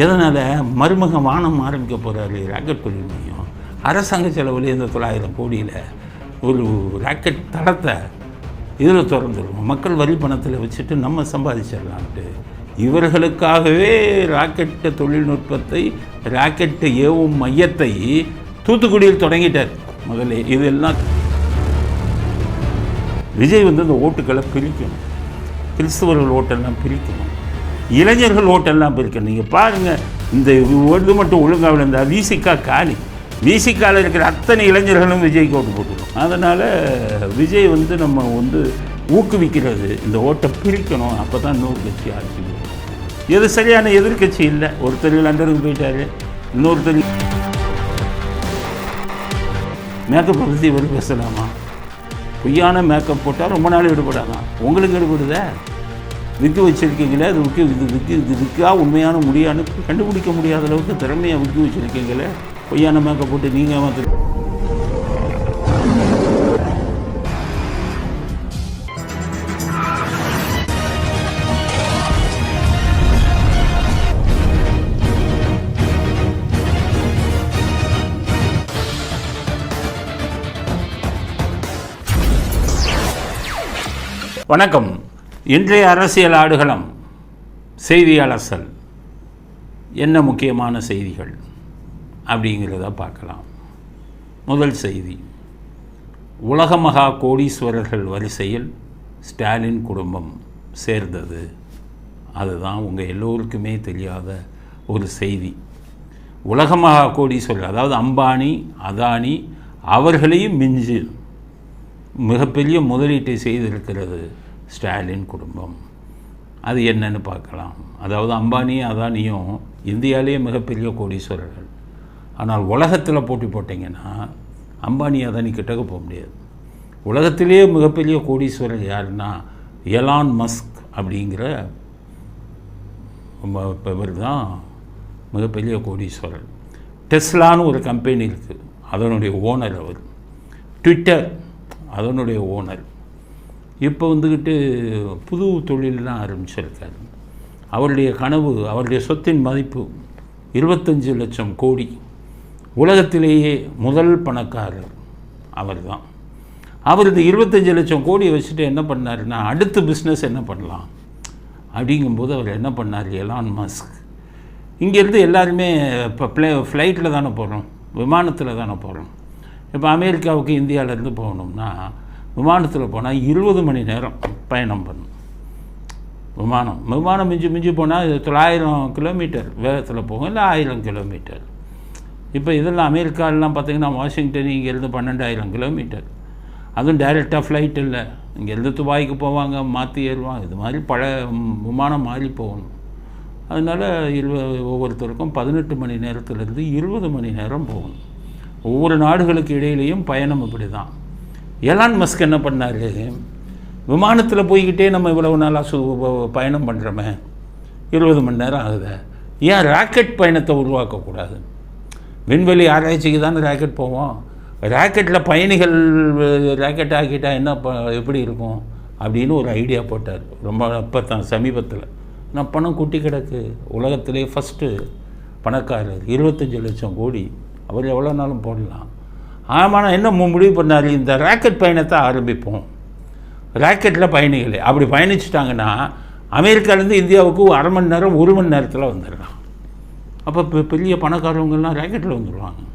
எதனால் மருமக வானம் ஆரம்பிக்க போகிறாரு ராக்கெட் தொழில் மையம். அரசாங்க செலவில் இந்த தொள்ளாயிரம் கோடியில் ஒரு ராக்கெட் தளத்தை இதில் திறந்துடுவோம் மக்கள் வரி பணத்தில் வச்சுட்டு நம்ம சம்பாதிச்சிடலான்ட்டு. இவர்களுக்காகவே ராக்கெட்டு தொழில்நுட்பத்தை ராக்கெட்டு ஏவும் மையத்தை தூத்துக்குடியில் தொடங்கிட்டார் முதல்ல இதெல்லாம் விஜய் வந்து இந்த ஓட்டுக்களை பிரிக்கணும். கிறிஸ்தவர்கள் ஓட்டெல்லாம் பிரிக்கணும். இளைஞர்கள் ஓட்டெல்லாம் போயிருக்கேன் நீங்கள் பாருங்கள் இந்த ஒன்று மட்டும் ஒழுங்காக விழுந்தால் விசிகா காலி. விசிகாவில் இருக்கிற அத்தனை இளைஞர்களும் விஜய்க்கு ஓட்டு போட்டுரும் அதனால் விஜய் வந்து நம்ம வந்து ஊக்குவிக்கிறது இந்த ஓட்டை பிரிக்கணும். அப்போ தான் இன்னொரு கட்சி ஆட்சி எது சரியான எதிர்க்கட்சி இல்லை. ஒருத்தர் லண்டனுக்கு போயிட்டாரு இன்னொருத்தர் மேக்கப் பற்றி இவர் பேசலாமா? பொய்யான மேக்கப் போட்டால் ரொம்ப நாள் ஈடுபடாதான் உங்களுக்கு ஈடுபடுதா? விற்க வச்சுருக்கீங்களே அது விற்க இது விற்க இது விற்கா உண்மையான முடியான்னு கண்டுபிடிக்க முடியாத அளவுக்கு திறமையாக விற்க வச்சுருக்கீங்களே. பொய்யான மேக்கப் போட்டு நீங்கள் வந்து வணக்கம். இன்றைய அரசியல் ஆடுகளம் செய்தி அலசல் என்ன முக்கியமான செய்திகள்? அப்படிங்கிறத பார்க்கலாம். முதல் செய்தி. உலக மகா கோடீஸ்வரர்கள் வரிசையில் ஸ்டாலின் குடும்பம் சேர்ந்தது. அதுதான் உங்கள் எல்லோருக்குமே தெரியாத ஒரு செய்தி. உலக மகா கோடீஸ்வரர் அதாவது அம்பானி அதானி அவர்களையும் மிஞ்சு மிகப்பெரிய முதலீட்டை செய்திருக்கிறது ஸ்டாலின் குடும்பம். அது என்னன்னு பார்க்கலாம். அதாவது அம்பானி அதானியும் இந்தியாவிலேயே மிகப்பெரிய கோடீஸ்வரர்கள். ஆனால் உலகத்தில் போட்டி போட்டிங்கன்னா அம்பானி அதானி கிட்டக்க போக முடியாது. உலகத்திலேயே மிகப்பெரிய கோடீஸ்வரர் யாருன்னா எலான் மஸ்க் அப்படிங்கிற இவர் தான் மிகப்பெரிய கோடீஸ்வரர். டெஸ்லான்னு ஒரு கம்பெனி இருக்குது அதனுடைய ஓனர் அவர். ட்விட்டர் அதனுடைய ஓனர் இப்போ வந்துக்கிட்டு புது தொழிலெலாம் ஆரம்பிச்சிருக்காரு. அவருடைய கனவு அவருடைய சொத்தின் மதிப்பு இருபத்தஞ்சு லட்சம் கோடி. உலகத்திலேயே முதல் பணக்காரர் அவர்தான். அவர் இந்த இருபத்தஞ்சு லட்சம் கோடியை வச்சுட்டு என்ன பண்ணாருன்னா அடுத்த பிஸ்னஸ் என்ன பண்ணலாம்? அப்படிங்கும்போது அவர் என்ன பண்ணார்? எலான் மஸ்க் இங்கேருந்து எல்லாருமே இப்போ ப்ளே ஃப்ளைட்டில் தானே போகிறோம் விமானத்தில் தானே போகிறோம் இப்போ அமெரிக்காவுக்கு இந்தியாவிலேருந்து போகணும்னா விமானத்தில் போனால் இருபது மணி நேரம் பயணம் பண்ணும். விமானம். விமானம் மிஞ்சி மிஞ்சி போனால் தொள்ளாயிரம் கிலோமீட்டர் வேகத்தில் போகும் இல்லை ஆயிரம் கிலோமீட்டர். இப்போ இதெல்லாம் அமெரிக்காலெலாம் பார்த்திங்கன்னா வாஷிங்டன் இங்கேருந்து பன்னெண்டாயிரம் கிலோமீட்டர். அதுவும் டைரெக்டாக ஃப்ளைட் இல்லை. இங்கேருந்து துபாய்க்கு போவாங்க மாற்றி ஏறுவாங்க. இது மாதிரி பல விமானம் மாறி போகணும். அதனால் இருவ ஒவ்வொருத்தருக்கும் பதினெட்டு மணி நேரத்துலேருந்து இருபது மணி நேரம் போகணும். ஒவ்வொரு நாடுகளுக்கு இடையிலையும் பயணம் இப்படி தான் எலான் மஸ்க் என்ன பண்ணார்? விமானத்தில் போய்கிட்டே நம்ம இவ்வளவு நாளாக சு பயணம் பண்ணுறோமே இருபது மணி நேரம் ஆகுது. ஏன் ராக்கெட் பயணத்தை உருவாக்கக்கூடாது? விண்வெளி ஆராய்ச்சிக்கு தானே ராக்கெட் போவோம். ராக்கெட்டில் பயணிகள் ராக்கெட் ஆக்கிட்டால் என்ன ப எப்படி இருக்கும்? அப்படின்னு ஒரு ஐடியா போட்டார். ரொம்ப அப்போ தான் சமீபத்தில். நான் பணம் குட்டி கிடக்கு. உலகத்திலே ஃபஸ்ட்டு பணக்காரர். இருபத்தஞ்சி லட்சம் கோடி. அவர் எவ்வளோ நாளும் போடலாம். ஆமாம் என்ன மு- முடிவு பண்ணார்? இந்த ராக்கெட் பயணத்தை ஆரம்பிப்போம். ராக்கெட்டில் பயணிகளே. அப்படி பயணிச்சிட்டாங்கன்னா அமெரிக்காலேருந்து இந்தியாவுக்கு அரை மணி நேரம் ஒரு மணி நேரத்தில் வந்துடலாம். அப்போ இப்போ பெரிய பணக்காரவங்கெல்லாம் ராக்கெட்டில் வந்துடுவாங்க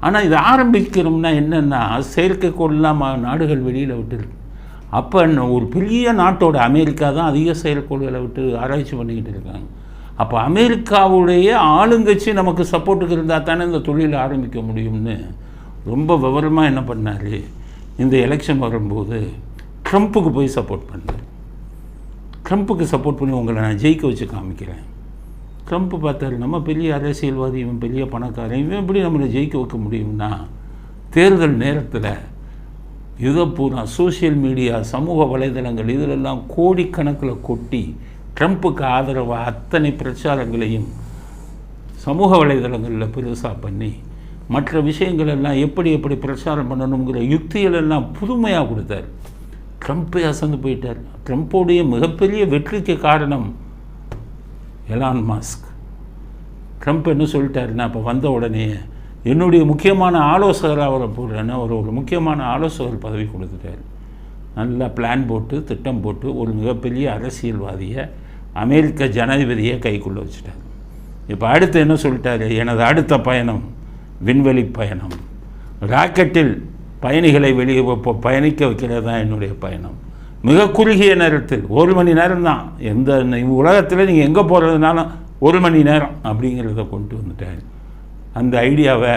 ஆனால் இது ஆரம்பிக்கிறோம்னா என்னென்னா செயற்கைக்கோள்லாம் நாடுகள் வெளியில் விட்டுருக்கு அப்போ என்ன ஒரு பெரிய நாட்டோட அமெரிக்கா தான் அதிக செயற்கோள்களை விட்டு ஆராய்ச்சி பண்ணிக்கிட்டு இருக்காங்க. அப்போ அமெரிக்காவுடைய ஆளுங்கட்சி நமக்கு சப்போர்ட்டுக்கு இருந்தால் தானே இந்த தொழிலை ஆரம்பிக்க முடியும்னு. ரொம்ப விவரமாக என்ன பண்ணார்? இந்த எலெக்ஷன் வரும்போது ட்ரம்ப்புக்கு போய் சப்போர்ட் பண்ணார். ட்ரம்ப்புக்கு சப்போர்ட் பண்ணி உங்களை நான் ஜெயிக்க வச்சு காமிக்கிறேன். ட்ரம்ப் பார்த்தாரு நம்ம பெரிய அரசியல்வாதி இவன் பெரிய பணக்காரன் இவன் எப்படி நம்மளை ஜெயிக்க வைக்க முடியும்னா தேர்தல் நேரத்தில் இதை பூரா சோஷியல் மீடியா சமூக வலைதளங்கள் இதிலெல்லாம் கோடிக்கணக்கில் கொட்டி ட்ரம்ப்புக்கு ஆதரவாக அத்தனை பிரச்சாரங்களையும் சமூக வலைதளங்களில் பெருசாக பண்ணி மற்ற விஷயங்கள் எல்லாம் எப்படி எப்படி பிரச்சாரம் பண்ணணுங்கிற யுக்திகள் எல்லாம் புதுமையாக கொடுத்தார். ட்ரம்ப்பே அசந்து போயிட்டார். ட்ரம்ப்போடைய மிகப்பெரிய வெற்றிக்கு காரணம் எலான் மாஸ்க். ட்ரம்ப் என்ன சொல்லிட்டாருன்னா அப்போ வந்த உடனே என்னுடைய முக்கியமான ஆலோசகராக அவரை போடுறேன்னு அவர் ஒரு முக்கியமான ஆலோசகர் பதவி கொடுத்துட்டாரு. நல்லா பிளான் போட்டு திட்டம் போட்டு ஒரு மிகப்பெரிய அரசியல்வாதியை அமெரிக்க ஜனாதிபதியை கைக்குள்ளே வச்சுட்டார். இப்போ அடுத்து என்ன சொல்லிட்டாரு? எனது அடுத்த பயணம். விண்வெளி பயணம். ராக்கெட்டில் பயணிகளை வெளியே பயணிக்க வைக்கிறது தான் என்னுடைய பயணம். மிக குறுகிய நேரத்தில் ஒரு மணி நேரம் தான் எந்த உலகத்தில் நீங்கள் எங்கே போகிறதுனாலும் ஒரு மணி நேரம் அப்படிங்கிறத கொண்டு வந்துட்டேன். அந்த ஐடியாவை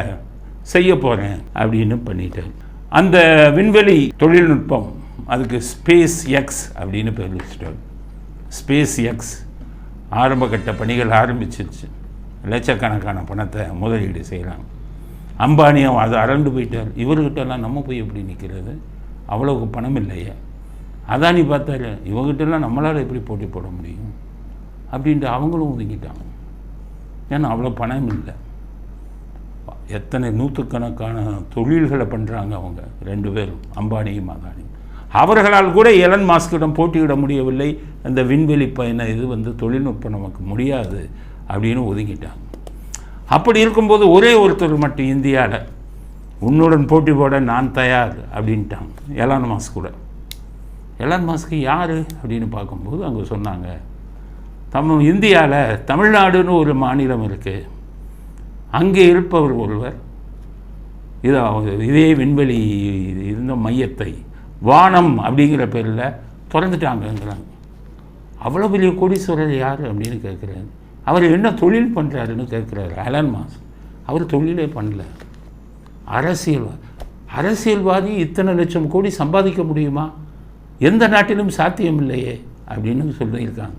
செய்ய போகிறேன் அப்படின்னு பண்ணிட்டேன். அந்த விண்வெளி தொழில்நுட்பம் அதுக்கு ஸ்பேஸ் எக்ஸ் அப்படின்னு பேர் வச்சுட்டார் ஸ்பேஸ் எக்ஸ் ஆரம்பகட்ட பணிகள் ஆரம்பிச்சிருச்சு. லட்சக்கணக்கான பணத்தை முதலீடு செய்கிறாங்க அம்பானியும் அதை அரண்டு போயிட்டார். இவர்கிட்டலாம் நம்ம போய் எப்படி நிற்கிறது அவ்வளோக்கு பணம் இல்லையே. அதானி பார்த்தாரு இவங்ககிட்டலாம் நம்மளால் எப்படி போட்டி போட முடியும்? அப்படின்ட்டு அவங்களும் ஒதுங்கிட்டாங்க. ஏன்னா அவ்வளோ பணம் இல்லை. எத்தனை நூற்றுக்கணக்கான தொழில்களை பண்ணுறாங்க அவங்க ரெண்டு பேரும் அம்பானியும் அதானியும் அவர்களால் கூட எலன் மாஸ்கிடம் போட்டியிட முடியவில்லை. அந்த விண்வெளி பயண இது வந்து தொழில்நுட்பம் நமக்கு முடியாது அப்படின்னு ஒதுங்கிட்டாங்க. அப்படி இருக்கும்போது ஒரே ஒருத்தர் மட்டும் இந்தியாவில் உன்னுடன் போட்டி போட நான் தயார் அப்படின்ட்டாங்க. எலான் மாஸ்க் கூட. எலான் மாஸ்க்கு யார் அப்படின்னு பார்க்கும்போது அங்கே சொன்னாங்க தம் இந்தியாவில் தமிழ்நாடுன்னு ஒரு மாநிலம் இருக்குது அங்கே இருப்பவர் ஒருவர். இது இதே விண்வெளி இருந்த மையத்தை வானம் அப்படிங்கிற பேரில் திறந்துட்டாங்கங்கிறாங்க. அவ்வளோ பெரிய கோடீஸ்வரர் யார் அப்படின்னு கேட்குறாரு அவர் என்ன தொழில் பண்ணுறாருன்னு கேட்குறாரு. அலன் மாஸ் அவர் தொழிலே பண்ணல. அரசியல்வாதி அரசியல்வாதி இத்தனை லட்சம் கோடி சம்பாதிக்க முடியுமா? எந்த நாட்டிலும் சாத்தியம் இல்லையே அப்படின்னு சொல்லியிருக்காங்க.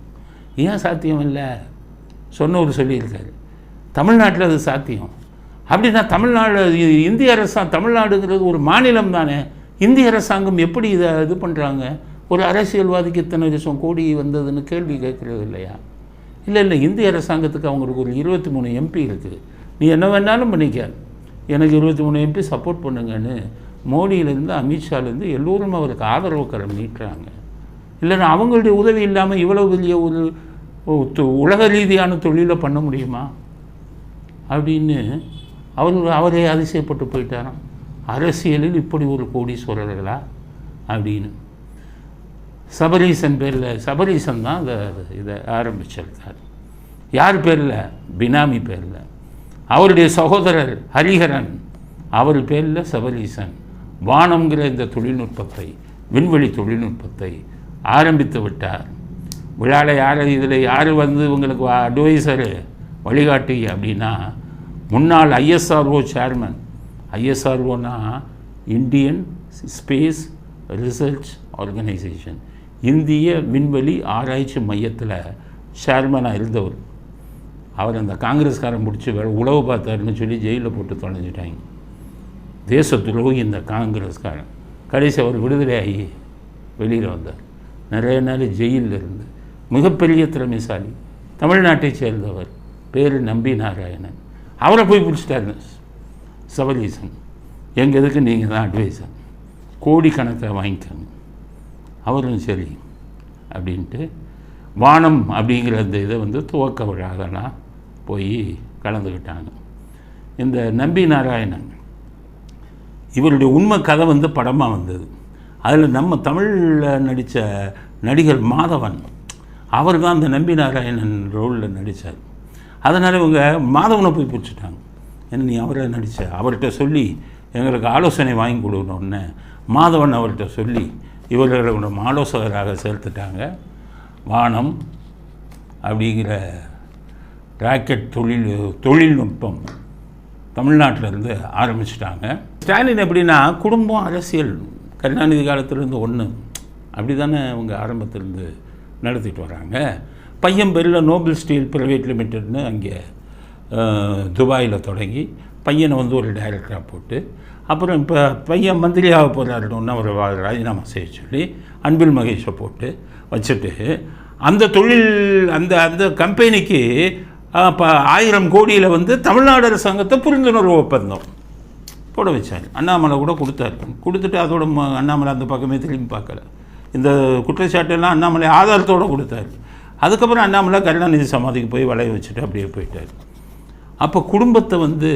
ஏன் சாத்தியம் இல்லை? சொன்னவர் சொல்லியிருக்காரு. தமிழ்நாட்டில் அது சாத்தியம். அப்படின்னா தமிழ்நாடு இந்திய அரசாங்கம் தமிழ்நாடுங்கிறது ஒரு மாநிலம் தானே. இந்திய அரசாங்கம் எப்படி இதை இது பண்ணுறாங்க ஒரு அரசியல்வாதிக்கு இத்தனை லட்சம் கோடி வந்ததுன்னு கேள்வி கேட்குறது இல்லையா? இல்லை இல்லை இந்திய அரசாங்கத்துக்கு அவங்களுக்கு ஒரு இருபத்தி மூணு எம்பி இருக்குது நீ என்ன வேணாலும் பண்ணிக்க. எனக்கு இருபத்தி மூணு எம்பி சப்போர்ட் பண்ணுங்கன்னு மோடியிலேருந்து அமித்ஷாலேருந்து எல்லோரும் அவருக்கு ஆதரவு கரம் நீட்டுறாங்க. இல்லைன்னா அவங்களுடைய உதவி இல்லாமல் இவ்வளோ பெரிய ஒரு தொ- உலக ரீதியான தொழிலை பண்ண முடியுமா? அப்படின்னு அவர் அவரே அதிசயப்பட்டு போயிட்டாராம். அரசியலில் இப்படி ஒரு கோடீஸ்வரர்களா? அப்படின்னு. சபரீசன் பேரில் சபரீசன் தான் அதை இதை ஆரம்பிச்சிருக்கார் யார் பேரில்? பினாமி பேரில். அவருடைய சகோதரர் ஹரிஹரன் அவர் பேரில் சபரீசன். வானம்ங்கிற இந்த தொழில்நுட்பத்தை விண்வெளி தொழில்நுட்பத்தை ஆரம்பித்து விட்டார். விழாவில் யார் இதில் யார் வந்து உங்களுக்கு அட்வைசரு வழிகாட்டி அப்படின்னா முன்னாள் ஐஎஸ்ஆர்ஓ சேர்மன் ஐஎஸ்ஆர்ஓனா இந்தியன் ஸ்பேஸ் ரிசர்ச் ஆர்கனைசேஷன் இந்திய விண்வெளி ஆராய்ச்சி மையத்தில் சேர்மனாக இருந்தவர். அவர் அந்த காங்கிரஸ்காரன் பிடிச்சி வேற உழவு பார்த்தாருன்னு சொல்லி ஜெயிலில் போட்டு தொலைஞ்சிட்டாங்க. தேச துரோகி இந்த காங்கிரஸ்காரன். கடைசி அவர் விடுதலை ஆகி வெளியில் வந்தார். நிறைய நாள் ஜெயிலில் இருந்து. மிகப்பெரிய திறமைசாலி. தமிழ்நாட்டை சேர்ந்தவர். பேர் நம்பி நாராயணன். அவரை போய் பிடிச்சிட்டாரு சபலீசன் எங்கள் இதுக்கு நீங்கள் தான் அட்வைசர் கோடிக்கணக்கில் வாங்கிக்கோங்க. அவரும் சரி அப்படின்ட்டு வானம் அப்படிங்கிற அந்த இதை வந்து துவக்க விழாதெல்லாம் போய் கலந்துக்கிட்டாங்க. இந்த நம்பி நாராயணன் இவருடைய உண்மை கதை வந்து படமாக வந்தது. அதில் நம்ம தமிழில் நடித்த நடிகர் மாதவன் அவர் தான் அந்த நம்பி நாராயணன் ரோலில் நடித்தார் அதனால் இவங்க மாதவனை போய் பிடிச்சிட்டாங்க. ஏன்னா நீ அவரை நடித்த அவர்கிட்ட சொல்லி எங்களுக்கு ஆலோசனை வாங்கி கொடுக்கணுன்னு மாதவன் அவர்கிட்ட சொல்லி இவர்களோட ஆலோசகராக சேர்த்துட்டாங்க. வானம் அப்படிங்கிற ராக்கெட் தொழில் தொழில்நுட்பம் தமிழ்நாட்டிலேருந்து ஆரம்பிச்சிட்டாங்க. ஸ்டாலின் எப்படின்னா குடும்பம் அரசியல் கருணாநிதி காலத்திலேருந்து ஒன்று அப்படி தானே அவங்க ஆரம்பத்திலேருந்து நடத்திட்டு வராங்க. பையன் பேரில் நோபல் ஸ்டீல் ப்ரைவேட் லிமிட்டட்னு அங்கே துபாயில் தொடங்கி பையனை வந்து ஒரு டைரக்டராக போட்டு அப்புறம் இப்போ பையன் மந்திரியாக போகிறாருன்னு அவர் ராஜினாமா செய்ய சொல்லி அன்பில் மகேஷை போட்டு வச்சுட்டு அந்த தொழில் அந்த அந்த கம்பெனிக்கு இப்போ ஆயிரம் கோடியில் வந்து தமிழ்நாடு அரசாங்கத்தை புரிந்துணர்வு ஒப்பந்தம் போட வச்சார். அண்ணாமலை கூட கொடுத்தாரு. கொடுத்துட்டு அதோட ம- அண்ணாமலை அந்த பக்கமே திரும்பி பார்க்கல. இந்த குற்றச்சாட்டெல்லாம் அண்ணாமலை ஆதாரத்தோடு கொடுத்தாரு. அதுக்கப்புறம் அண்ணாமலை கருணாநிதி சமாதிக்கு போய் வளைய வச்சுட்டு அப்படியே போயிட்டார். அப்போ குடும்பத்தை வந்து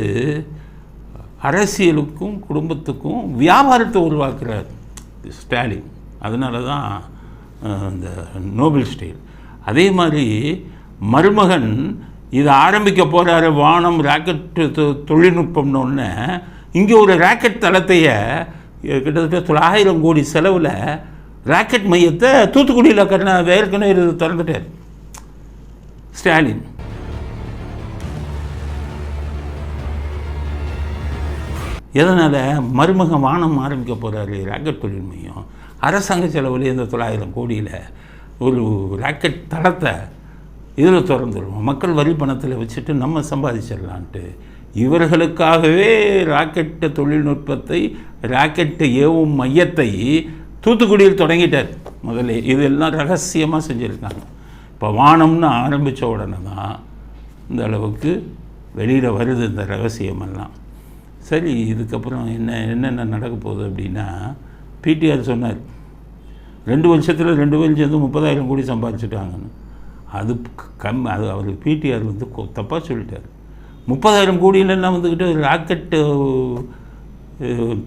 அரசியலுக்கும் குடும்பத்துக்கும் வியாபாரத்தை உருவாக்குறார் ஸ்டாலின். அதனால தான் இந்த நோபல் ஸ்டைல் அதே மாதிரி மருமகன் இதை ஆரம்பிக்க போகிறாரு வானம் ராக்கெட் தொ- தொழில்நுட்பம்னு ஒன்று இங்கே ஒரு ராக்கெட் தளத்தையே கிட்டத்தட்ட தொள்ளாயிரம் கோடி செலவில் ராக்கெட் மையத்தை தூத்துக்குடியில் கண்ண ஏற்கனவே இது திறந்துட்டார். ஸ்டாலின். எதனால்? மருமக வானம் ஆரம்பிக்க போகிறாரு ராக்கெட் தொழில் மையம். அரசாங்க செலவில் இந்த தொள்ளாயிரம் கோடியில் ஒரு ராக்கெட் தளத்தை இதில் திறந்துருவோம். மக்கள் வரி பணத்தில் வச்சுட்டு நம்ம சம்பாதிச்சிடலான்ட்டு. இவர்களுக்காகவே ராக்கெட்டு தொழில்நுட்பத்தை ராக்கெட்டு ஏவும் மையத்தை தூத்துக்குடியில் தொடங்கிட்டார் முதல்ல இதெல்லாம் ரகசியமாக செஞ்சுருக்காங்க. இப்போ வானம்னு ஆரம்பித்த உடனே தான் இந்த அளவுக்கு வெளியில் வருது இந்த ரகசியமெல்லாம். சரி இதுக்கப்புறம் என்ன என்னென்ன நடக்க போகுது அப்படின்னா பிடிஆர் சொன்னார் ரெண்டு வருஷத்தில் ரெண்டு பேரும் சேர்ந்து முப்பதாயிரம் கோடி சம்பாதிச்சுட்டாங்கன்னு. அது கம் அது அவர் பிடிஆர் வந்து தப்பாக சொல்லிட்டார். முப்பதாயிரம் கோடியிலன்னா வந்துக்கிட்டு ராக்கெட்டு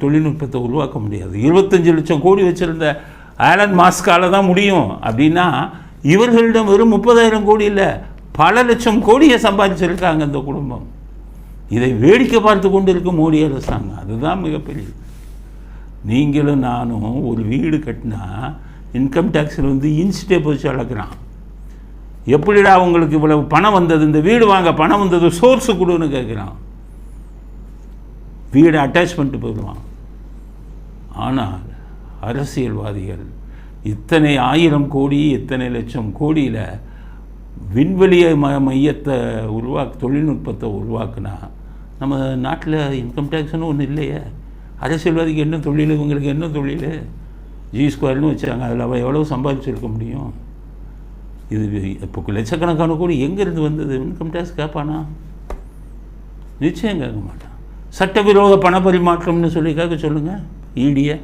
தொழில்நுட்பத்தை உருவாக்க முடியாது. இருபத்தஞ்சு லட்சம் கோடி வச்சுருந்த ஆலன் மாஸ்கால தான் முடியும். அப்படின்னா இவர்களிடம் வெறும் முப்பதாயிரம் கோடி இல்லை பல லட்சம் கோடியை சம்பாதிச்சிருக்காங்க இந்த குடும்பம். இதை வேடிக்கை பார்த்து கொண்டு இருக்கும் மோடி அரசாங்கம். அதுதான் மிகப்பெரிய நீங்களும் நானும் ஒரு வீடு கட்டினா இன்கம் டேக்ஸில் வந்து இன்ஸ்டே போச்சு அளக்குறான். எப்படிடா உங்களுக்கு இவ்வளவு பணம் வந்தது? இந்த வீடு வாங்க பணம் வந்தது சோர்ஸு கொடுன்னு கேட்குறான் வீடு அட்டாச் பண்ணிட்டு போயிடுவான். ஆனால் அரசியல்வாதிகள் இத்தனை ஆயிரம் கோடி இத்தனை லட்சம் கோடியில் விண்வெளிய ம மையத்தை உருவாக்க தொழில்நுட்பத்தை உருவாக்குனா நம்ம நாட்டில் இன்கம் டேக்ஸ்னு ஒன்று இல்லையே. அரசியல்வாதிக்கு என்ன தொழில்? இவங்களுக்கு என்ன தொழில்? ஜி ஸ்கொயர்னு வச்சாங்க அதில் அவள் எவ்வளோ சம்பாதிச்சிருக்க முடியும்? இது இப்போ லட்சக்கணக்கான கோடி எங்கேருந்து வந்தது? இன்கம் டேக்ஸ் கேட்பானா நிச்சயம் கேட்க மாட்டான். சட்டவிரோத பண பரிமாற்றம்னு சொல்லி கேட்க சொல்லுங்கள் ஈடியை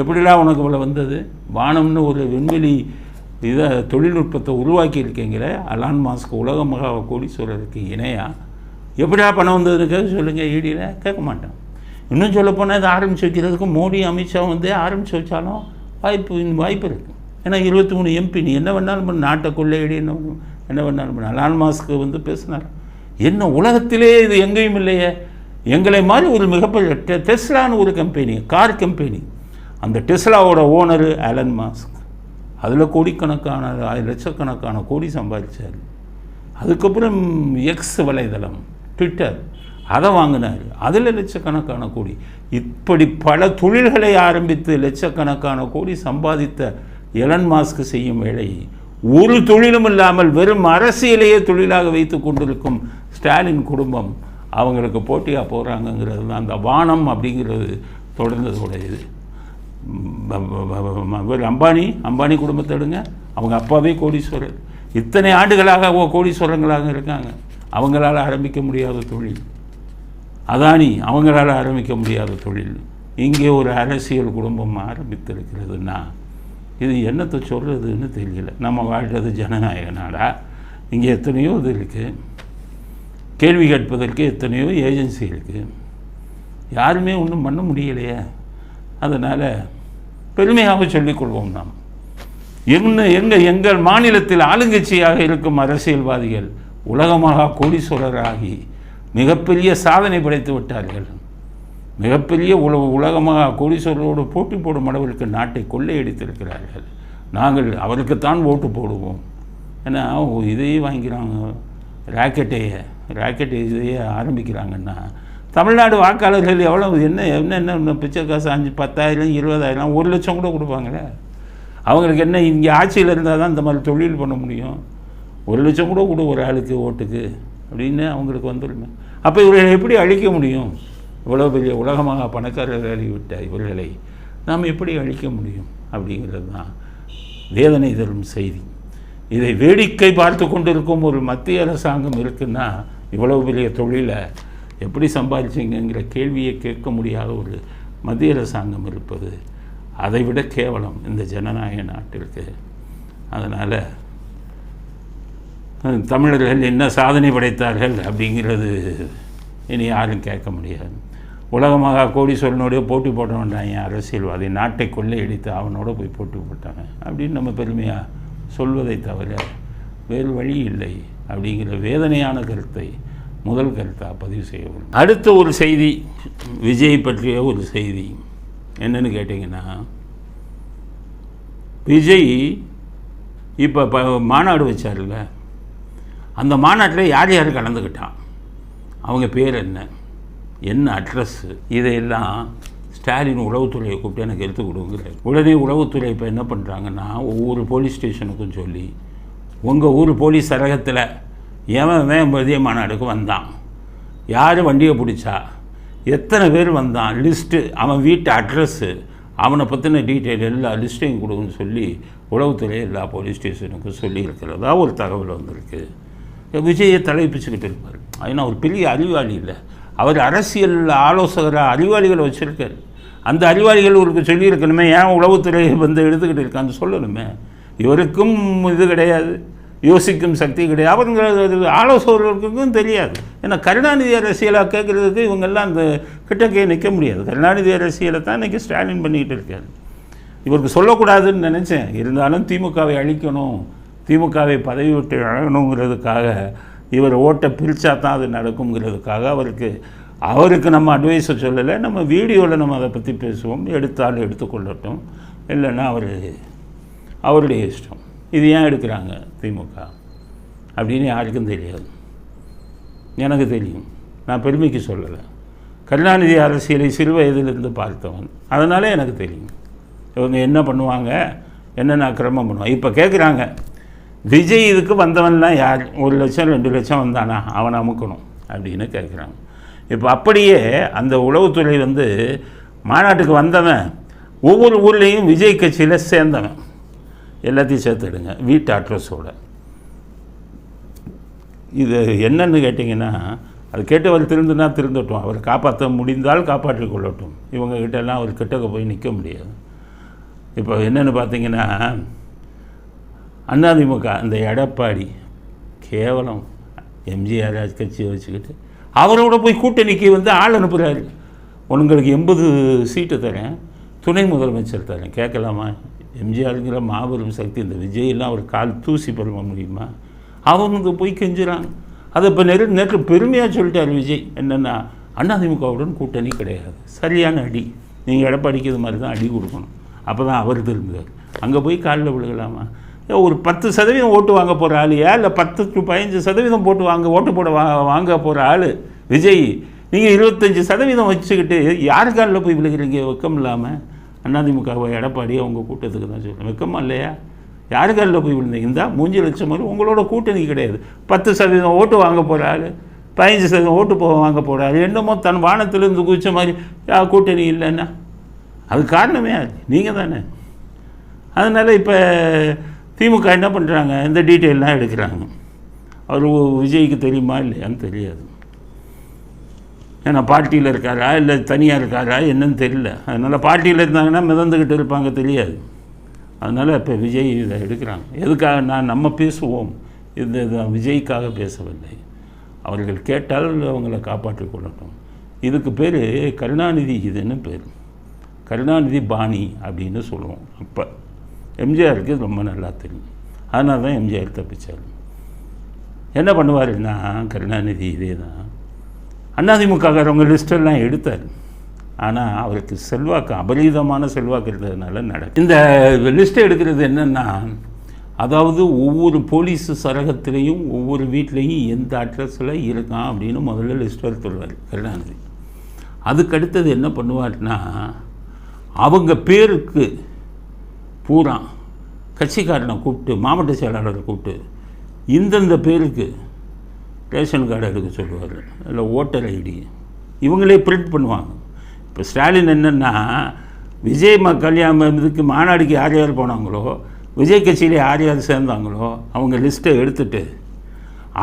எப்படிலாம் உனக்கு இவ்வளோ வந்தது? வானம்னு ஒரு விண்வெளி இதை தொழில்நுட்பத்தை உருவாக்கி இருக்கீங்களே அலான் மாஸ்க் உலக மகா கோடீஸ்வரருக்கு இணையாக எப்படியா பணம் வந்ததுன்னு சொல்லுங்கள் ஈடியில் கேட்க மாட்டேன். இன்னும் சொல்லப்போனால் இதை ஆரம்பித்து வைக்கிறதுக்கு மோடி அமித்ஷா வந்து ஆரம்பித்து வச்சாலும் வாய்ப்பு வாய்ப்பு இருக்குது ஏன்னா இருபத்தி மூணு எம்பி நீ என்ன வேணாலும் பண்ண. நாட்டை கொள்ளையடி என்ன பண்ணு? என்ன வேணாலும் பண்ண. அலான் மாஸ்க்கு வந்து பேசினார். என்ன உலகத்திலே இது எங்கேயும் இல்லையே. எங்களை மாதிரி ஒரு மிகப்பெரிய டெ டெஸ்லான்னு ஒரு கம்பெனி கார் கம்பெனி. அந்த டெஸ்லாவோட ஓனரு அலன் மாஸ்க். அதில் கோடிக்கணக்கான ஆயிரம் லட்சக்கணக்கான கோடி சம்பாதிச்சார். அதுக்கப்புறம் எக்ஸ் வலைதளம். ட்விட்டர் அதை வாங்கினார். அதில் லட்சக்கணக்கான கோடி. இப்படி பல தொழில்களை ஆரம்பித்து லட்சக்கணக்கான கோடி சம்பாதித்த எலன் மாஸ்க் செய்யும் வேலை ஒரு தொழிலும் இல்லாமல் வெறும் அரசியலையே தொழிலாக வைத்து கொண்டிருக்கும் ஸ்டாலின் குடும்பம் அவங்களுக்கு போட்டியாக போகிறாங்கங்கிறது தான். அந்த வானம் அப்படிங்கிறது தொடர்ந்ததோட இது. அம்பானி அம்பானி குடும்பத்தை எடுங்க. அவங்க அப்பாவே கோடீஸ்வரர். இத்தனை ஆண்டுகளாக அவங்க கோடீஸ்வரங்களாக இருக்காங்க. அவங்களால் ஆரம்பிக்க முடியாத தொழில். அதானி அவங்களால ஆரம்பிக்க முடியாத தொழில். இங்கே ஒரு அரசியல் குடும்பம் ஆரம்பித்திருக்கிறதுன்னா இது என்னத்தை சொல்கிறதுன்னு தெரியல. நம்ம வாழ்கிறது ஜனநாயக நாடா? இங்கே எத்தனையோ இது இருக்குது கேள்வி கேட்பதற்கு எத்தனையோ ஏஜென்சி இருக்குது யாருமே ஒன்றும் பண்ண முடியலையே. அதனால் பெருமையாக சொல்லிக்கொள்வோம் நாம். என்ன எங்கள் எங்கள் மாநிலத்தில் ஆளுங்கட்சியாக இருக்கும் அரசியல்வாதிகள் உலகமாக கோடீஸ்வரராகி மிகப்பெரிய சாதனை படைத்து விட்டார்கள். மிகப்பெரிய உல உலகமாக கோடீஸ்வரரோடு போட்டி போடும் அளவிற்கு நாட்டை கொள்ளையடித்திருக்கிறார்கள். நாங்கள் அவருக்குத்தான் ஓட்டு போடுவோம். ஏன்னா இதையே வாங்கிக்கிறாங்க. ராக்கெட்டையே ராக்கெட் இதையே ஆரம்பிக்கிறாங்கன்னா தமிழ்நாடு வாக்காளர்கள் எவ்வளோ என்ன என்ன என்ன பிச்சை காசு அஞ்சு பத்தாயிரம் இருபதாயிரம் ஒரு லட்சம் கூட கொடுப்பாங்களே? அவங்களுக்கு என்ன இங்கே ஆட்சியில் இருந்தால் தான் இந்த மாதிரி தொழில் பண்ண முடியும்? ஒரு லட்சம் கூட கொடு ஒரு ஆளுக்கு ஓட்டுக்கு அப்படின்னு அவங்களுக்கு வந்துடுமே அப்போ இவர்களை எப்படி அழிக்க முடியும்? இவ்வளோ பெரிய உலகமாக பணக்காரர்களாகி விட்ட இவர்களை நாம் எப்படி அழிக்க முடியும்? அப்படிங்கிறது தான் வேதனை தரும் செய்தி. இதை வேடிக்கை பார்த்து கொண்டிருக்கும் ஒரு மத்திய அரசாங்கம் இருக்குன்னா இவ்வளவு பெரிய தொழிலை எப்படி சம்பாதிச்சிங்கிற கேள்வியை கேட்க முடியாத ஒரு மத்திய அரசாங்கம் இருப்பது அதை விட கேவலம் இந்த ஜனநாயக நாட்டிற்கு. அதனால் தமிழர்கள் என்ன சாதனை படைத்தார்கள் அப்படிங்கிறது இனி யாரும் கேட்க முடியாது. உலகமாக கோடீஸ்வரனோடய போட்டி போட வேண்டாங்க அரசியல்வாதி. நாட்டை கொள்ளையடித்து அவனோட போய் போட்டி போட்டாங்க. அப்படின்னு நம்ம பெருமையாக சொல்வதை தவிர வேறு வழி இல்லை அப்படிங்கிற வேதனையான கருத்தை முதல் கருத்தாக பதிவு செய்ய வேண்டும். அடுத்த ஒரு செய்தி விஜய் பற்றிய ஒரு செய்தி. என்னன்னு கேட்டிங்கன்னா விஜய் இப்போ இப்போ மாநாடு வச்சார்ல அந்த மாநாட்டில் யார் யார் கலந்துக்கிட்டான்? அவங்க பேர் என்ன? என்ன அட்ரஸ்ஸு இதையெல்லாம் ஸ்டாலின் உளவுத்துறையை கூப்பிட்டு எனக்கு எடுத்து கொடுங்கிறார். உடனே உளவுத்துறை இப்போ என்ன பண்ணுறாங்கன்னா ஒவ்வொரு போலீஸ் ஸ்டேஷனுக்கும் சொல்லி உங்கள் ஊர் போலீஸ் சரகத்தில் எவன் எவன் மதிய மாநாடுக்கு வந்தான்? யார் வண்டியை பிடிச்சா? எத்தனை பேர் வந்தான்? லிஸ்ட்டு அவன் வீட்டு அட்ரஸ்ஸு அவனை பற்றின டீட்டெயில் எல்லா லிஸ்ட்டையும் கொடுன்னு சொல்லி உளவுத்துறை எல்லா போலீஸ் ஸ்டேஷனுக்கும் சொல்லியிருக்கிறதா ஒரு தகவல் வந்திருக்கு. விஜயை தலைப்பிச்சுக்கிட்டு இருப்பார். ஏன்னா ஒரு பெரிய அறிவாளி இல்லை. அவர் அரசியல் ஆலோசகராக அறிவாளிகளை வச்சுருக்காரு. அந்த அறிவாளிகள் இவருக்கு சொல்லியிருக்கணுமே ஏன் உளவுத்துறை வந்து எடுத்துக்கிட்டு இருக்கான்னு சொல்லணுமே? இவருக்கும் இது கிடையாது. யோசிக்கும் சக்தி கிடையாது. அவருங்க ஆலோசகர்களுக்கும் தெரியாது. ஏன்னா கருணாநிதி அரசியலாக கேட்குறதுக்கு இவங்கெல்லாம் அந்த கிட்டக்கே நிற்க முடியாது. கருணாநிதி அரசியலை தான் இன்றைக்கி ஸ்டாலின் பண்ணிக்கிட்டு இருக்காரு. இவருக்கு சொல்லக்கூடாதுன்னு நினச்சேன். இருந்தாலும் திமுகவை அழிக்கணும். திமுகவை பதவி விட்டு வழங்கணுங்கிறதுக்காக இவர் ஓட்டை பிரித்தா தான் அது நடக்குங்கிறதுக்காக அவருக்கு அவருக்கு நம்ம அட்வைஸை சொல்லலை. நம்ம வீடியோவில் நம்ம அதை பற்றி பேசுவோம். எடுத்தால் எடுத்துக்கொள்ளட்டும். இல்லைன்னா அவர் அவருடைய இஷ்டம். இது ஏன் எடுக்கிறாங்க திமுக? அப்படின்னு யாருக்கும் தெரியாது. எனக்கு தெரியும். நான் பெருமைக்கு சொல்லலை. கருணாநிதி அரசியலை சிறு வயதிலிருந்து பார்த்தவன். அதனாலே எனக்கு தெரியும். இவங்க என்ன பண்ணுவாங்க? என்னென்ன அக்கிரமம் பண்ணுவாங்க? இப்போ கேட்குறாங்க விஜய் இதுக்கு வந்தவன்லாம் யார்? ஒரு லட்சம் ரெண்டு லட்சம் வந்தானா? அவன் அமுக்கணும் அப்படின்னு கேட்குறாங்க இப்போ அப்படியே அந்த உளவுத்துறை வந்து மாநாட்டுக்கு வந்தவன் ஒவ்வொரு ஊர்லேயும் விஜய் கட்சியில் சேர்ந்தவன். எல்லாத்தையும் சேர்த்துடுங்க வீட்டு அட்ரஸோட இது என்னன்னு கேட்டிங்கன்னா அது கேட்டவர் திருந்துனா திருந்தட்டும். அவர் காப்பாற்ற முடிந்தால் காப்பாற்றிக் கொள்ளட்டும். இவங்க எல்லாம் அவர் கிட்டக்க போய் நிற்க முடியாது. இப்போ என்னென்னு பார்த்தீங்கன்னா அதிமுக அந்த எடப்பாடி கேவலம் எம்ஜிஆர் கட்சியை வச்சுக்கிட்டு அவரோட போய் கூட்டணிக்கு வந்து ஆள் அனுப்புகிறாரு உங்களுக்கு எண்பது சீட்டு தரேன். துணை முதலமைச்சர் தரேன். கேட்கலாமா? எம்ஜிஆருங்கிற மாபெரும் சக்தி இந்த விஜயெல்லாம் ஒரு கால் தூசி பெரும முடியுமா? அவங்க போய் கெஞ்சுறாங்க அதை இப்போ நெரு நேற்று பெருமையாக சொல்லிட்டார் விஜய். என்னென்னா அதிமுகவுடன் கூட்டணி கிடையாது. சரியான அடி. நீங்கள் எடப்பாடிக்கு இது மாதிரி தான் அடி கொடுக்கணும். அப்போ தான் அவர் திரும்புவார். அங்கே போய் காலில் விழுகலாமா? ஒரு பத்து சதவீதம் ஓட்டு வாங்க போகிற ஆளியா இல்லை பத்து டு பதினஞ்சு சதவீதம் போட்டு வாங்க ஓட்டு போட வா வாங்க போகிற ஆள். விஜய் நீங்கள் இருபத்தஞ்சி சதவீதம் வச்சுக்கிட்டு யார் காலில் போய் விழுகிறீங்க? வெக்கம் இல்லாமல் அதிமுக எடப்பாடி அவங்க கூட்டத்துக்கு தான் சொல்கிறேன் வெக்கமா இல்லையா? யார் காலில் போய் விழுந்தீங்க? இந்தா மூஞ்சி லட்சம் மாதிரி உங்களோட கூட்டணி கிடையாது. பத்து சதவீதம் ஓட்டு வாங்க போகிற ஆள் பதினஞ்சு சதவீதம் ஓட்டு போக வாங்க போகிற ஆள். என்னமோ தன் வானத்திலிருந்து குதிச்ச மாதிரி யா கூட்டணி இல்லைன்னா. அது காரணமே நீங்கள் தானே. அதனால் இப்போ திமுக என்ன பண்ணுறாங்க இந்த டீட்டெயிலாம் எடுக்கிறாங்க. அவர் விஜய்க்கு தெரியுமா இல்லையான்னு தெரியாது. ஏன்னா பார்ட்டியில் இருக்காரா? இல்லை தனியாக இருக்காரா? என்னன்னு தெரியல. அதனால் பார்ட்டியில் இருந்தாங்கன்னா மிதந்துக்கிட்டு இருப்பாங்க தெரியாது. அதனால் இப்போ விஜய் இதை எடுக்கிறாங்க. எதுக்காக நான் நம்ம பேசுவோம். இந்த இது விஜய்க்காக பேசவில்லை. அவர்கள் கேட்டால் அவங்கள காப்பாற்றிக் கொள்ளட்டும். இதுக்கு பேர் கருணாநிதி இதுன்னு பேர். கருணாநிதி பாணி அப்படின்னு சொல்லுவோம். அப்போ எம்ஜிஆருக்கு ரொம்ப நல்லா தெரியும். அதனால தான் எம்ஜிஆர் தப்பிச்சார். என்ன பண்ணுவாருன்னா கருணாநிதி இதே தான் அதிமுககாரவங்க லிஸ்டெல்லாம் எடுத்தார். ஆனால் அவருக்கு செல்வாக்கு அபரீதமான செல்வாக்கு இருந்ததுனால நடக்கும் இந்த லிஸ்ட்டை எடுக்கிறது என்னென்னா அதாவது ஒவ்வொரு போலீஸ் சரகத்திலையும் ஒவ்வொரு வீட்லேயும் எந்த அட்ரஸில் இருக்கான் அப்படின்னு முதல்ல லிஸ்ட் எடுத்துருவார் கருணாநிதி. அதுக்கடுத்தது என்ன பண்ணுவார்னா அவங்க பேருக்கு பூரா கட்சிக்காரனை கூப்பிட்டு மாவட்ட செயலாளரை கூப்பிட்டு இந்தந்த பேருக்கு ரேஷன் கார்டு எடுக்க சொல்லுவார். இல்லை ஓட்டர் ஐடி. இவங்களே பிரிண்ட் பண்ணுவாங்க. இப்போ ஸ்டாலின் என்னென்னா விஜய் ம கல்யாணம் இதுக்கு மாநாடுக்கு யார் யார் போனாங்களோ விஜய் கட்சியில் யார் யார் சேர்ந்தாங்களோ அவங்க லிஸ்ட்டை எடுத்துட்டு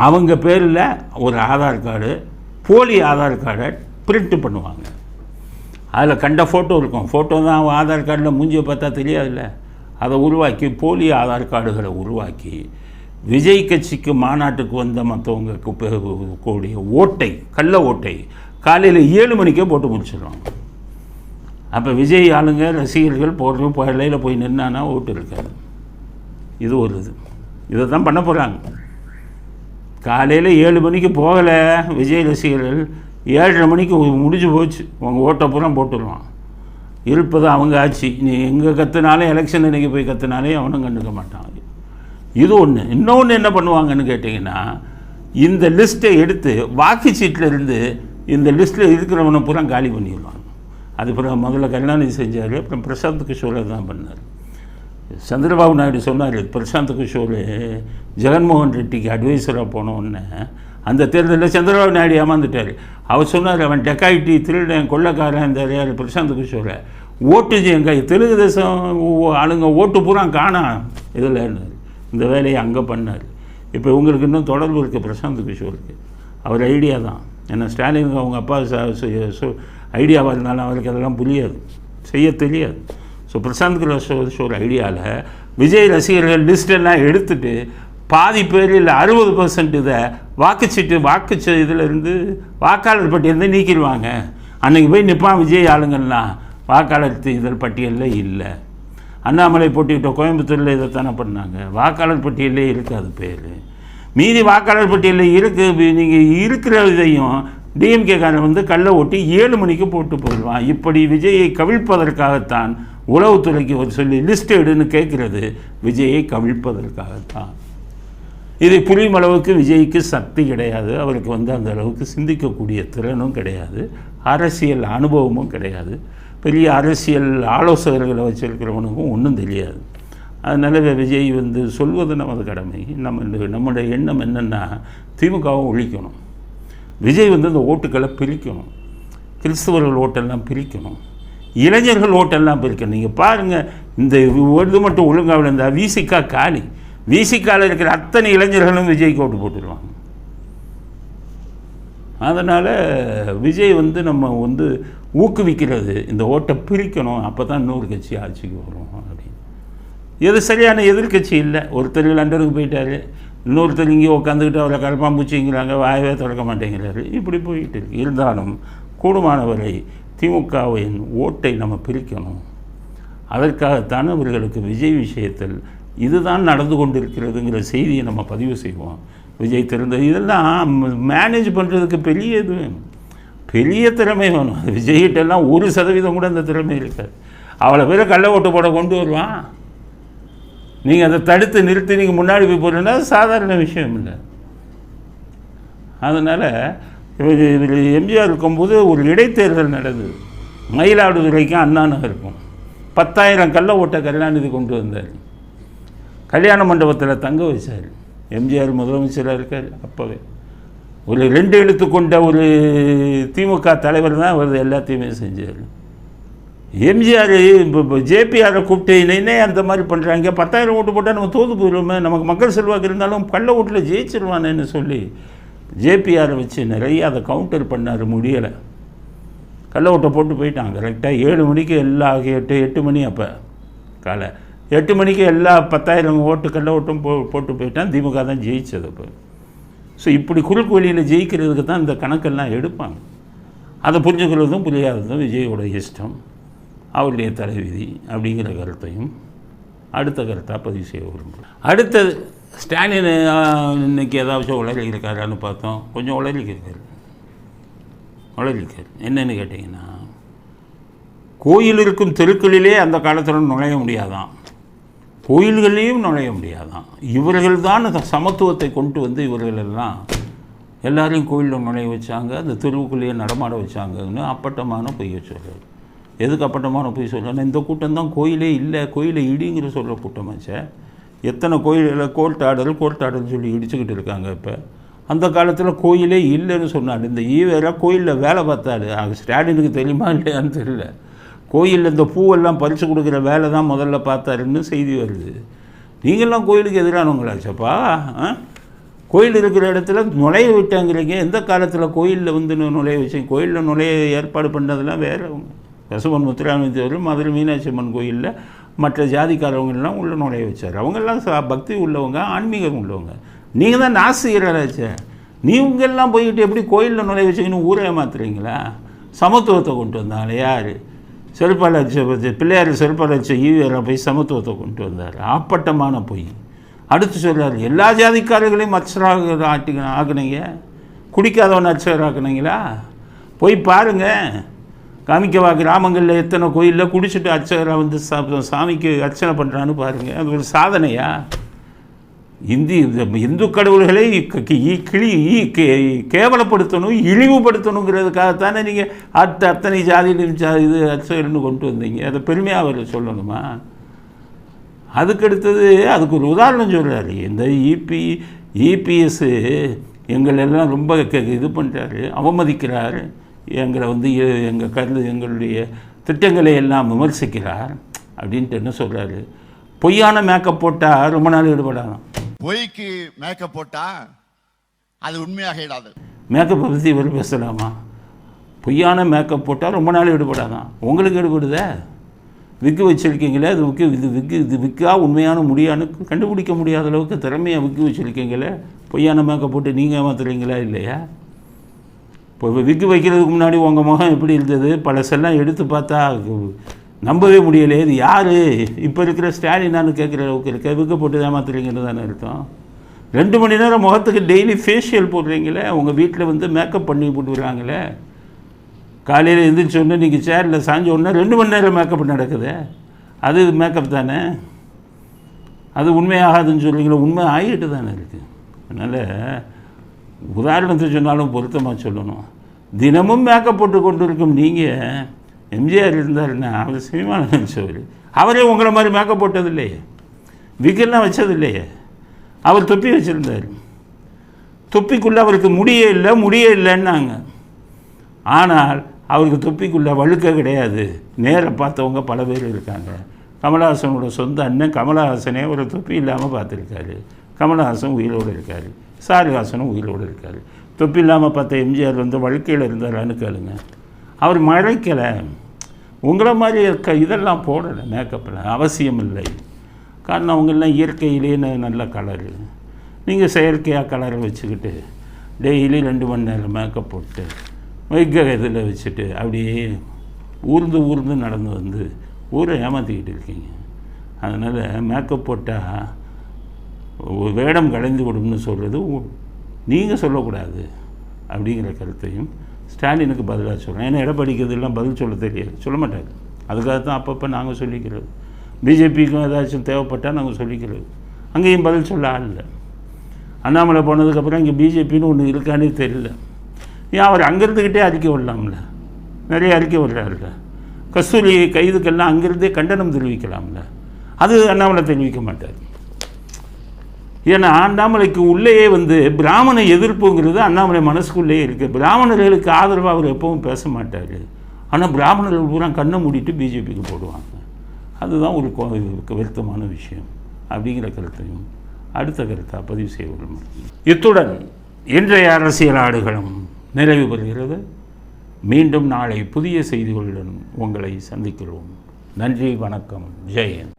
அவங்க பேரில் ஒரு ஆதார் கார்டு போலி ஆதார் கார்டை பிரிண்ட் பண்ணுவாங்க. அதில் கண்ட ஃபோட்டோ இருக்கும். ஃபோட்டோ தான் ஆதார் கார்டில் மூஞ்சியை பார்த்தா தெரியாதுல்ல. அதை உருவாக்கி போலி ஆதார் கார்டுகளை உருவாக்கி விஜய் கட்சிக்கு மாநாட்டுக்கு வந்த மற்றவங்க கூடிய ஓட்டை கள்ள ஓட்டை காலையில் ஏழு மணிக்கே போட்டு முடிச்சிடுவாங்க. அப்போ விஜய் ஆளுங்க ரசிகர்கள் போடுற பழையில் போய் நின்னானா ஓட்டு இருக்காது. இது ஒரு இது. இதை தான் பண்ண போகிறாங்க காலையில் ஏழு மணிக்கு போகலை விஜய் ரசிகர்கள் ஏழரை மணிக்கு முடிஞ்சு போச்சு. உங்கள் ஓட்டை பூரா போட்டுருவான். இருப்பது அவங்க ஆட்சி. நீ எங்கே கற்றுனாலே எலெக்ஷன் இன்றைக்கி போய் கற்றுனாலே அவனும் கண்டுக்க மாட்டான். இது ஒன்று இன்னொன்று என்ன பண்ணுவாங்கன்னு கேட்டிங்கன்னா இந்த லிஸ்ட்டை எடுத்து வாக்கு இருந்து இந்த லிஸ்ட்டில் இருக்கிறவனை பூரா காலி பண்ணிடுவாங்க. அது பிறகு முதல்ல கருணாநிதி செஞ்சார் அப்புறம் பிரசாந்த் கிஷோரை தான் பண்ணார். சந்திரபாபு நாயுடு சொன்னார் பிரசாந்த் கிஷோர் ஜெகன்மோகன் ரெட்டிக்கு அட்வைசராக போன உடனே அந்த தேர்தலில் சந்திரபாபு நாயுடு ஏமாந்துட்டார். அவர் சொன்னார் அவன் டெக்காயிட்டி திருடன் கொள்ளக்காரன் இந்த யார் பிரசாந்த் கிஷோரை ஓட்டு எங்கள் தெலுங்கு தேசம் ஆளுங்க ஓட்டு பூரா காணாம் இதில் இந்த வேலையை அங்கே பண்ணார். இப்போ உங்களுக்கு இன்னும் தொடர்பு இருக்குது பிரசாந்த் கிஷோருக்கு அவர் ஐடியா தான். ஏன்னா ஸ்டாலினுக்கு அவங்க அப்பா ஐடியாவாக இருந்தாலும் அவருக்கு அதெல்லாம் புரியாது. செய்ய தெரியாது. ஸோ பிரசாந்த் கிஷோர் ஐடியாவில் விஜய் ரசிகர்கள் லிஸ்ட் எல்லாம் எடுத்துட்டு பாதி பேர் இல்லை அறுபது பர்சன்ட் இதை வாக்குச்சீட்டு வாக்குச்ச இதில் வாக்காளர் பட்டியலேருந்து நீக்கிடுவாங்க. அன்றைக்கி போய் நிற்பான் விஜய் ஆளுங்கள்லாம். வாக்காளர் இதழ் பட்டியலில் இல்லை. அண்ணாமலை போட்டிக்கிட்ட கோயம்புத்தூரில் இதைத்தானே பண்ணாங்க. வாக்காளர் பட்டியலே இருக்காது பேர். மீதி வாக்காளர் பட்டியலில் இருக்குது நீங்கள் இருக்கிற இதையும் டிஎம்கேக்காரன் வந்து கல்லை ஓட்டி ஏழு மணிக்கு போட்டு போயிடுவான். இப்படி விஜயை கவிழ்ப்பதற்காகத்தான் உளவுத்துறைக்கு ஒரு சொல்லி லிஸ்ட் எடுன்னு கேட்குறது விஜயை கவிழ்ப்பதற்காகத்தான். இதை புரியும் அளவுக்கு விஜய்க்கு சக்தி கிடையாது. அவருக்கு வந்து அந்த அளவுக்கு சிந்திக்கக்கூடிய திறனும் கிடையாது. அரசியல் அனுபவமும் கிடையாது. பெரிய அரசியல் ஆலோசகர்களை வச்சுருக்கிறவனுக்கும் ஒன்றும் தெரியாது. அதனால் விஜய் வந்து சொல்வது நமது கடமை. நம்ம நம்முடைய எண்ணம் என்னென்னா திமுகவும் ஒழிக்கணும். விஜய் வந்து இந்த ஓட்டுக்களை பிரிக்கணும். கிறிஸ்தவர்கள் ஓட்டெல்லாம் பிரிக்கணும். இளைஞர்கள் ஓட்டெல்லாம் பிரிக்கணும். நீங்கள் பாருங்கள் இந்த இது மட்டும் ஒழுங்காக விழுந்தால் வீசிக்கா காலி. விசிகாவில் இருக்கிற அத்தனை இளைஞர்களும் விஜய்க்கு ஓட்டு போட்டுருவாங்க. அதனால் விஜய் வந்து நம்ம வந்து ஊக்குவிக்கிறது இந்த ஓட்டை பிரிக்கணும் அப்போ தான் இன்னொரு கட்சி ஆட்சிக்கு வரும் அப்படின்னு. எது சரியான எதிர்க்கட்சி இல்லை. ஒருத்தர் லண்டனுக்கு போயிட்டாரு இன்னொருத்தர் இங்கே உட்காந்துக்கிட்டு அவரை கரப்பாம்பூச்சிங்கிறாங்க வாயவே திறக்க மாட்டேங்கிறாரு. இப்படி போயிட்டு இருக்கு. இருந்தாலும் கூடுமானவரை திமுகவின் ஓட்டை நம்ம பிரிக்கணும். அதற்காகத்தான் இவர்களுக்கு விஜய் விஷயத்தில் இதுதான் நடந்து கொண்டிருக்கிறதுங்கிற செய்தியை நம்ம பதிவு செய்வோம். விஜய் திறந்த இதெல்லாம் மேனேஜ் பண்ணுறதுக்கு பெரிய இது. பெரிய திறமை வேணும். அது விஜய்கிட்டெல்லாம் ஒரு சதவீதம் கூட அந்த திறமை இருக்காது. அவளை பேரை கள்ள ஓட்டு போட கொண்டு வருவான் நீங்கள் அதை தடுத்து நிறுத்தி நீங்கள் முன்னாடி போய் போகிறீங்கன்னா சாதாரண விஷயம் இல்லை. அதனால் இவர் எம்ஜிஆர் இருக்கும்போது ஒரு இடைத்தேர்தல் நடந்தது. மயிலாடுதுறைக்கும் அண்ணா நகருக்கும் பத்தாயிரம் கள்ள ஓட்டை கருணாநிதி கொண்டு வந்தார். கல்யாண மண்டபத்தில் தங்க வச்சார். எம்ஜிஆர் முதலமைச்சராக இருக்கார் அப்போவே. ஒரு ரெண்டு எழுத்து கொண்ட ஒரு திமுக தலைவர் தான் அவர் எல்லாத்தையுமே செஞ்சார். எம்ஜிஆர் இப்போ ஜேபிஆரை கூப்பிட்டு அந்த மாதிரி பண்ணுறாங்க பத்தாயிரம் ஓட்டு போட்டால் நம்ம தோது போயிடுவோமே. நமக்கு மக்கள் செல்வாக்கு இருந்தாலும் கள்ள ஓட்டில் ஜெயிச்சிருவானேன்னு சொல்லி ஜேபிஆரை வச்சு நிறைய அதை கவுண்டர் பண்ணார் முடியலை. கள்ள ஓட்டை போட்டு போயிட்டான் கரெக்டாக ஏழு மணிக்கு எல்லா எட்டு எட்டு மணி அப்போ காலை. எட்டு மணிக்கு எல்லா பத்தாயிரம் ஓட்டு கள்ள ஓட்டும் போ போட்டு போயிட்டான் திமுக தான் ஜெயிச்சது அப்போ. ஸோ இப்படி குறுக்கு வழியில் ஜெயிக்கிறதுக்கு தான் இந்த கணக்கெல்லாம் எடுப்பாங்க. அதை புரிஞ்சுக்கிறதும் புரியாததும் விஜயோட இஷ்டம் அவருடைய தலைவிதி அப்படிங்கிற கருத்தையும் அடுத்த கருத்தாக பதிவு செய்ய விரும்புகிறேன் அடுத்தது ஸ்டாலின் இன்னைக்கு ஏதாச்சும் உளறி இருக்காரான்னு பார்த்தோம். கொஞ்சம் உளறிக்கிறார் இருக்காரு உளறிக்கார் கேட்டிங்கன்னா கோயில் இருக்கும் தெருக்களிலே அந்த காலத்தில் நுழைய முடியாதான். கோயில்கள்லேயும் நுழைய முடியாதான். இவர்கள் தான் சமத்துவத்தை கொண்டு வந்து இவர்கள் எல்லாம் எல்லாரையும் கோயிலில் நுழைய வச்சாங்க அந்த தெருவுக்குள்ளேயே நடமாட வச்சாங்கன்னு அப்பட்டமான பொய் சொல்கிறார் எதுக்கு அப்பட்டமான பொய் சொல்கிறேன் இந்த கூட்டம் தான் கோயிலே இல்லை கோயிலை இடிங்கிற சொல்கிற கூட்டமாச்சே எத்தனை கோயிலில் கோர்ட் ஆடல் கோர்ட் ஆர்டர்னு சொல்லி இடிச்சுக்கிட்டு இருக்காங்க இப்போ. அந்த காலத்தில் கோயிலே இல்லைன்னு சொன்னார். இந்த ஈவேரா கோயிலில் வேலை பார்த்தாரு. அது ஸ்டாலினுக்கு தெரியுமா இல்லையான்னு தெரியல. கோயிலில் இந்த பூவெல்லாம் பறித்து கொடுக்குற வேலை தான் முதல்ல பார்த்தாருன்னு செய்தி வருது. நீங்கள்லாம் கோயிலுக்கு எதிரானவங்களாச்சப்பா ஆ? கோயில் இருக்கிற இடத்துல நுழைய விட்டாங்கிறீங்க. எந்த காலத்தில் கோயிலில் வந்து நுழைய வச்சீங்க? கோயிலில் நுழைய ஏற்பாடு பண்ணதெல்லாம் வேறு. கசுமன் முத்துராமலிங்க தேவர் மதுரை மீனாட்சி அம்மன் கோயிலில் மற்ற ஜாதிக்காரவங்கெல்லாம் உள்ளே நுழைய வச்சார். அவங்கெல்லாம் பக்தி உள்ளவங்க ஆன்மீகம் உள்ளவங்க. நீங்கள் தான் நாசிகராச்சே நீங்கள்லாம் போய்கிட்டு எப்படி கோயிலில் நுழைய வச்சிங்கன்னு ஊரே மாத்துறீங்களா? சமத்துவத்தை கொண்டு வந்தாங்களே யார்? செருப்பாளர் பிள்ளையார் செருப்பாளர் ஈவியரை போய் சமத்துவத்தை கொண்டு வந்தார். ஆப்பட்டமான பொய். அடுத்து சொல்கிறார் எல்லா ஜாதிக்காரர்களையும் அச்சராக ஆட்டி ஆக்குனீங்க. குடிக்காதவன் அச்சர் ஆக்குனீங்களா? போய் பாருங்க. காமிக்கவா கிராமங்களில் எத்தனை கோயிலில் குடிச்சிட்டு அர்ச்சகராக வந்து சாமிக்கு அர்ச்சனை பண்ணுறான்னு பாருங்கள் அது ஒரு சாதனையா? இந்தி இந்த இந்து கடவுள்களை ஈ- கிளி கே- கேவலப்படுத்தணும் இழிவுபடுத்தணுங்கிறதுக்காகத்தானே நீங்கள் அத்த அத்தனை ஜாதியிலும் இது அர்ச்சகர்னு கொண்டு வந்தீங்க. அதை பெருமையாக அவர் சொல்லணுமா? அதுக்கு அடுத்தது அதுக்கு ஒரு உதாரணம் சொல்கிறாரு இந்த இபி இபிஎஸ் எங்களெல்லாம் ரொம்ப இது பண்ணுறாரு அவமதிக்கிறார் எங்களை வந்து எங்கள் கருது எங்களுடைய திட்டங்களை எல்லாம் விமர்சிக்கிறார் அப்படின்ட்டு என்ன சொல்கிறாரு பொய்யான மேக்கப் போட்டால் ரொம்ப நாள் ஈடுபடாதான் பொய்க்கு மேக்கப் போட்டால் அது உண்மையாக இடாது. மேக்கப்பை பற்றி இவர் பேசலாமா? பொய்யான மேக்கப் போட்டால் ரொம்ப நாள் ஈடுபடாதான் உங்களுக்கு ஈடுபடுதே? விக்கு வச்சுருக்கீங்களே அது விக்கு இது விக்கு இது விக்கா உண்மையான முடியான்னு கண்டுபிடிக்க முடியாத அளவுக்கு திறமையாக விக்கு வச்சுருக்கீங்களே பொய்யான மேக்கப் போட்டு நீங்கள் ஏமாத்துறீங்களா இல்லையா? இப்போ விக்கு வைக்கிறதுக்கு முன்னாடி உங்கள் முகம் எப்படி இருந்தது? பழசெல்லாம் எடுத்து பார்த்தா நம்பவே முடியலையே இது யார்? இப்போ இருக்கிற ஸ்டாலினான்னு கேட்குற அளவுக்கு இருக்க? விக்க போட்டு ஏமாத்துறீங்கன்னு தானே அர்த்தம். ரெண்டு மணி நேரம் முகத்துக்கு டெய்லி ஃபேஷியல் போடுறீங்களே உங்கள் வீட்டில் வந்து மேக்கப் பண்ணி போட்டுக்கிறாங்களே காலையில் எழுந்திரிச்ச உடனே நீங்கள் சேரில் சாஞ்ச உடனே ரெண்டு மணி நேரம் மேக்கப் நடக்குது. அது மேக்கப் தானே? அது உண்மையாகாதுன்னு சொல்றீங்களே உண்மை ஆகிட்டு தானே இருக்குது அதனால் உதாரணத்தை சொன்னாலும் பொருத்தமாக சொல்லணும். தினமும் மேக்கப் போட்டு கொண்டு இருக்கும் நீங்கள் எம்ஜிஆர் இருந்தாருன்னா அவர் சினிமா நடிச்சவர். அவரே உங்களை மாதிரி மேக்கப் போட்டது இல்லையே விக்கெல்லாம் வச்சது இல்லையே அவர் தொப்பி வச்சுருந்தார். தொப்பிக்குள்ளே அவருக்கு முடியே இல்லை முடியே இல்லைன்னாங்க. ஆனால் அவருக்கு தொப்பிக்குள்ளே வழுக்க கிடையாது. நேராக பார்த்தவங்க பல பேர் இருக்காங்க. கமலஹாசனோட சொந்த அண்ணன் கமலஹாசனே ஒரு தொப்பி இல்லாமல் பார்த்துருக்காரு. கமலஹாசன் உயிரோடு இருக்கார். சாருஹாசனும் உயிரோடு இருக்கார். தொப்பி இல்லாமல் பார்த்த எம்ஜிஆர் வந்து வழுக்கையில் இருந்தாரான்னு கேளுங்க. அவர் மழைக்கலை. உங்களை மாதிரி இருக்க இதெல்லாம் போடலை மேக்கப்பில் அவசியம் இல்லை. காரணம் அவங்கெல்லாம் இயற்கையிலேயே நல்ல கலரு நீங்கள் செயற்கையாக கலரை வச்சுக்கிட்டு டெய்லி ரெண்டு மணி நேரம் மேக்கப் போட்டு வைக்க இதில் வச்சுட்டு அப்படியே ஊர்ந்து ஊர்ந்து நடந்து வந்து ஊரை ஏமாற்றிக்கிட்டு இருக்கீங்க. அதனால் மேக்கப் போட்டால் ஒரு வேடம் கலைந்து விடும்னு சொல்கிறது நீங்கள் சொல்லக்கூடாது அப்படிங்கிற கருத்தையும் ஸ்டாலினுக்கு பதிலாக சொல்கிறேன் ஏன்னா இடப்படிக்கிறதுலாம் பதில் சொல்ல தெரியாது. சொல்ல மாட்டாங்க அதுக்காக தான் அப்பப்போ நாங்கள் சொல்லிக்கிறது. பிஜேபிக்கும் ஏதாச்சும் தேவைப்பட்டால் நாங்கள் சொல்லிக்கிறது. அங்கேயும் பதில் சொல்ல ஆள் இல்லை. அண்ணாமலை போனதுக்கப்புறம் இங்கே பிஜேபின்னு ஒன்று இருக்கானே தெரியல. ஏன் அவர் அங்கே இருந்துக்கிட்டே அறிக்கை விடலாம்ல? நிறைய அறிக்கை விடுறாருல. கஸ்தூரி கைதுக்கெல்லாம் அங்கேருந்தே கண்டனம் தெரிவிக்கலாம்ல. அது அண்ணாமலை தெரிவிக்க மாட்டார். ஏன்னா அண்ணாமலைக்கு உள்ளேயே வந்து பிராமண எதிர்ப்புங்கிறது அண்ணாமலை மனசுக்குள்ளேயே இருக்குது பிராமணர்களுக்கு ஆதரவாக அவர் எப்பவும் பேச மாட்டார். ஆனால் பிராமணர்கள் பூரா கண்ணை மூடிட்டு பிஜேபிக்கு போடுவாங்க. அதுதான் ஒரு வருத்தமான விஷயம். அப்படிங்கிற கருத்தையும் அடுத்த கருத்தாக பதிவு செய்ய விரும்புகிறேன் இத்துடன் இன்றைய அரசியல் ஆடுகளும் நிறைவு பெறுகிறது. மீண்டும் நாளை புதிய செய்திகளுடன் உங்களை சந்திக்கிறோம். நன்றி வணக்கம் ஜெயன்